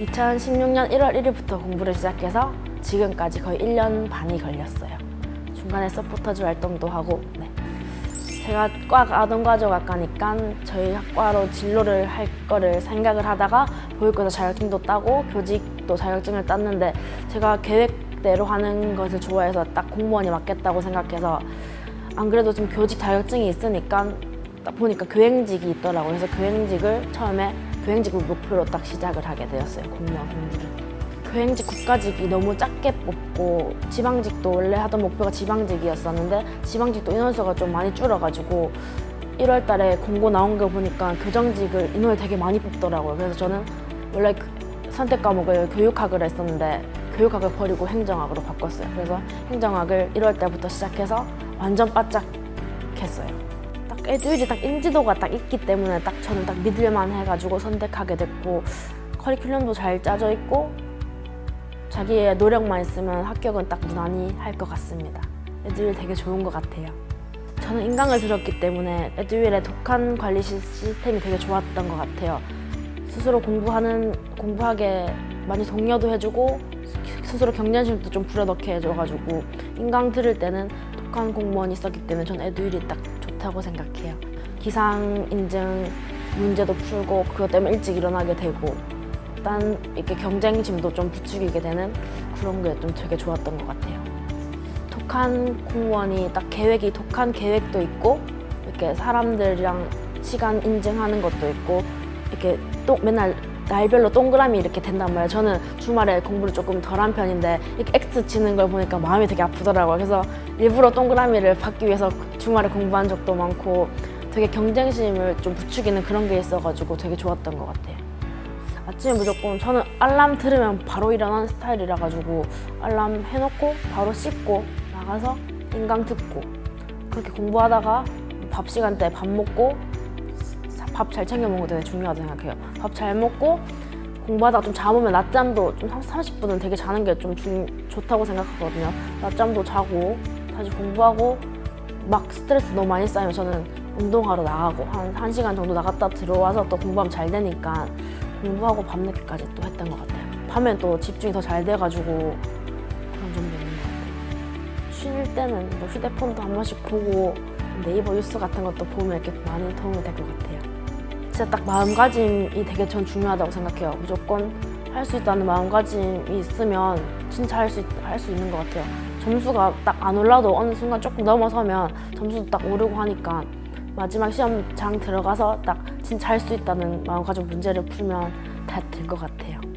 2016년 1월 1일부터 공부를 시작해서 지금까지 거의 1년 반이 걸렸어요. 중간에 서포터즈 활동도 하고 네. 제가 과가 아동가족학과니까 저희 학과로 진로를 할 거를 생각을 하다가 보육교사 자격증도 따고 교직도 자격증을 땄는데 제가 계획대로 하는 것을 좋아해서 딱 공무원이 맞겠다고 생각해서 안 그래도 좀 교직 자격증이 있으니까 딱 보니까 교행직이 있더라고요. 그래서 교행직을 처음에 교행직을 목표로 딱 시작을 하게 되었어요. 공무원 공부를. 교행직 국가직이 너무 작게 뽑고 지방직도 원래 하던 목표가 지방직이었었는데 지방직도 인원수가 좀 많이 줄어가지고 1월 달에 공고 나온 거 보니까 교정직을 인원을 되게 많이 뽑더라고요. 그래서 저는 원래 그 선택 과목을 교육학을 했었는데 교육학을 버리고 행정학으로 바꿨어요. 그래서 행정학을 1월 달부터 시작해서 완전 바짝 했어요. 딱 애들이 딱 인지도가 딱 있기 때문에 딱 저는 딱 믿을만 해가지고 선택하게 됐고 커리큘럼도 잘 짜져 있고 자기의 노력만 있으면 합격은 딱 무난히 할 것 같습니다. 애들 되게 좋은 것 같아요. 저는 인강을 들었기 때문에 에듀윌의 독한 관리 시- 시스템이 되게 좋았던 것 같아요. 스스로 공부하는 공부하게 많이 독려도 해주고 스스로 경쟁심도 좀 불어넣게 해줘가지고 인강 들을 때는 독한 공무원이 있었기 때문에 전 에듀윌이 딱 좋다고 생각해요. 기상 인증 문제도 풀고 그것 때문에 일찍 일어나게 되고 일단 이렇게 경쟁심도 좀 부추기게 되는 그런 게 좀 되게 좋았던 것 같아요. 독한 공무원이 딱 계획이 독한 계획도 있고 이렇게 사람들이랑 시간 인증하는 것도 있고 이렇게 또 맨날 날별로 동그라미 이렇게 된단 말이에요. 저는 주말에 공부를 조금 덜한 편인데 이렇게 X 치는 걸 보니까 마음이 되게 아프더라고요. 그래서 일부러 동그라미를 받기 위해서 주말에 공부한 적도 많고 되게 경쟁심을 좀 부추기는 그런 게 있어가지고 되게 좋았던 것 같아요. 아침에 무조건 저는 알람 들으면 바로 일어나는 스타일이라 가지고 알람 해놓고 바로 씻고 나가서 인강 듣고 그렇게 공부하다가 밥 시간 때 밥 먹고 밥 잘 챙겨 먹는 거 되게 중요하다고 생각해요. 밥 잘 먹고 공부하다가 좀 잠오면 낮잠도 좀 30분은 되게 자는 게 좀 좋다고 생각하거든요. 낮잠도 자고 다시 공부하고 막 스트레스 너무 많이 쌓이면 저는 운동하러 나가고 한 1시간 정도 나갔다 들어와서 또 공부하면 잘 되니까 공부하고 밤늦게까지 또 했던 것 같아요. 밤엔 또 집중이 더 잘 돼가지고 그런 점도 있는 것 같아요. 쉴 때는 뭐 휴대폰도 한 번씩 보고 네이버 뉴스 같은 것도 보면 이렇게 많이 도움이 될 것 같아요. 진짜 딱 마음가짐이 되게 전 중요하다고 생각해요. 무조건 할 수 있다는 마음가짐이 있으면 진짜 할 수 할 수 있는 것 같아요. 점수가 딱 안 올라도 어느 순간 조금 넘어서면 점수도 딱 오르고 하니까 마지막 시험장 들어가서 딱 진짜 할 수 있다는 마음가짐 문제를 풀면 다 될 것 같아요.